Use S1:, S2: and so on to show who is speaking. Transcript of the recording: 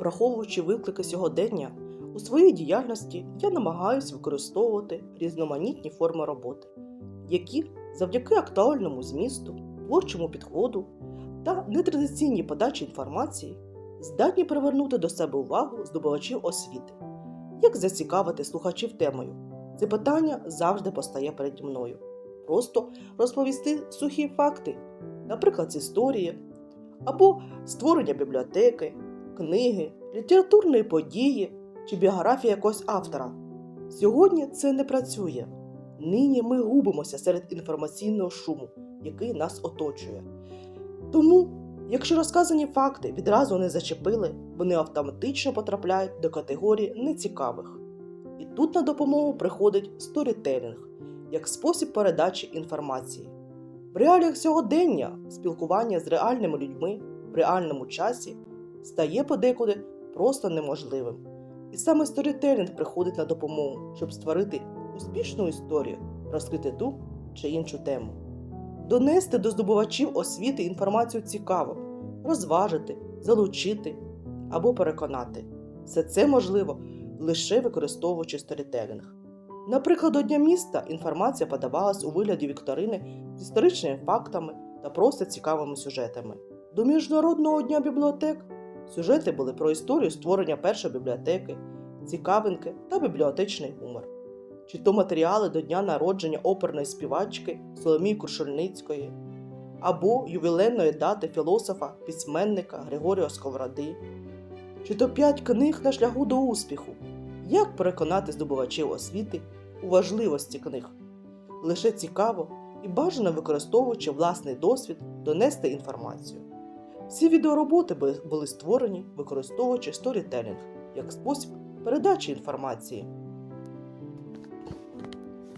S1: Враховуючи виклики сьогодення, у своїй діяльності я намагаюся використовувати різноманітні форми роботи, які завдяки актуальному змісту, творчому підходу та нетрадиційній подачі інформації здатні привернути до себе увагу здобувачів освіти. Як зацікавити слухачів темою? Це питання завжди постає переді мною. Просто розповісти сухі факти, наприклад, з історії, або створення бібліотеки, книги, літературної події чи біографія якогось автора. Сьогодні це не працює. Нині ми губимося серед інформаційного шуму, який нас оточує. Тому, якщо розказані факти відразу не зачепили, вони автоматично потрапляють до категорії нецікавих. І тут на допомогу приходить сторітелінг як спосіб передачі інформації. В реаліях сьогодення спілкування з реальними людьми в реальному часі стає подекуди просто неможливим. І саме сторітелінг приходить на допомогу, щоб створити успішну історію, розкрити ту чи іншу тему. Донести до здобувачів освіти інформацію цікаво, розважити, залучити або переконати. Все це можливо лише використовуючи сторітелінг. Наприклад, до Дня міста інформація подавалась у вигляді вікторини з історичними фактами та просто цікавими сюжетами. До Міжнародного дня бібліотек сюжети були про історію створення першої бібліотеки, цікавинки та бібліотечний гумор. Чи то матеріали до дня народження оперної співачки Соломії Куршельницької, або ювілейної дати філософа, письменника Григорія Сковороди, чи то п'ять книг на шляху до успіху. Як переконати здобувачів освіти у важливості книг? Лише цікаво і бажано використовуючи власний досвід донести інформацію. Всі відеороботи бу- були створені використовуючи сторітелінг як спосіб передачі інформації.